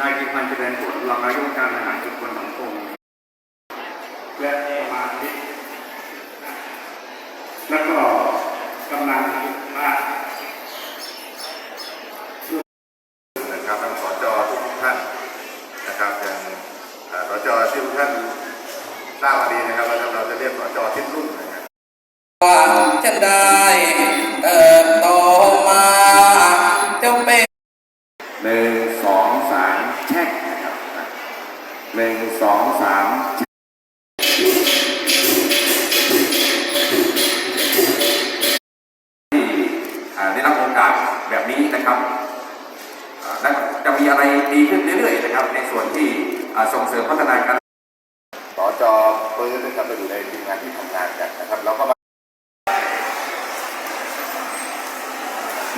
นายกิพันธ์เจริญผลรองนายกการทหารทุกคนของกรมและสมาชิกแล้วก็กำลังมากนะครับทั้งสจทุกท่านนะครับอย่างสจที่ทุกท่านทราบดีนะครับเราเราจะเรียกสจทิ้นรุ่นนะครับหวังจะได้เติบโตมาจะเป็นหนึ่งสามแช่งนะครับหนึ่ง สองสามที่อ่าได้รับโอกาสแบบนี้นะครับอ่าและจะมีอะไรดีขึ้นเรื่อยๆนะครับ ในส่วนที่อ่าส่งเสริมพัฒนาการสจปื้นนะครับเราอยู่ในทีมงานที่ทำงานกันนะครับเราก็มา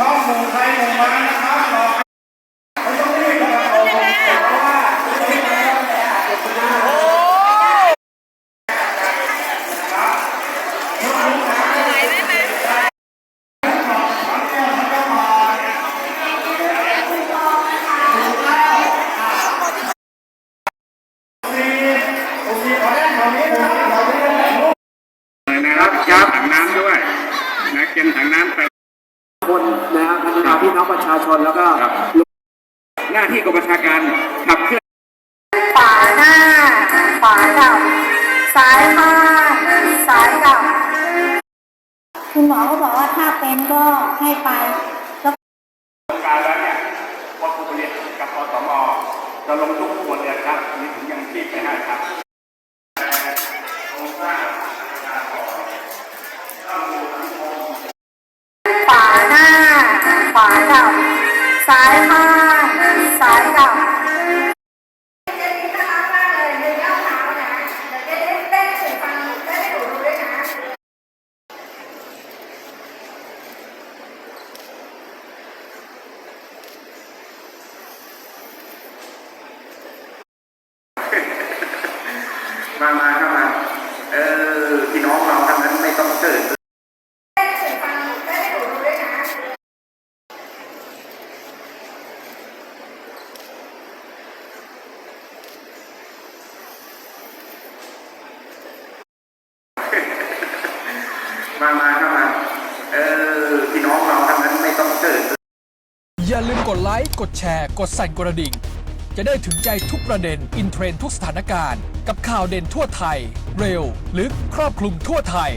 น้องหมู่ใครหมู่มันนะครับ พัฒนาพี่น้องประชาชนแล้วก็ครับ หน้าที่กองบัญชาการขับเคลื่อนขวาหน้า ขวากับซ้ายข้างซ้ายกับคุณหมอก็บอกว่าถ้าเป็นก็ให้ไปแล้วการแล้วเนี่ยว่าผู้เรียนกับอสมจะลงทุกครัวเรือนครับมีถุงยังชีพไปให้ครับ ซ้ายข้างซ้ายกับเจ๊น่ารักมากเลยในย่าเท้านะเดี๋ยวเจ๊เต้นถึงฟังได้ให้หนูดูด้วยนะ มา อย่าลืมกดไลค์ กดแชร์ กดสั่นกระดิ่ง จะได้ถึงใจทุกประเด็น อินเทรนด์ทุกสถานการณ์ กับข่าวเด่นทั่วไทย เร็ว ลึก ครอบคลุมทั่วไทย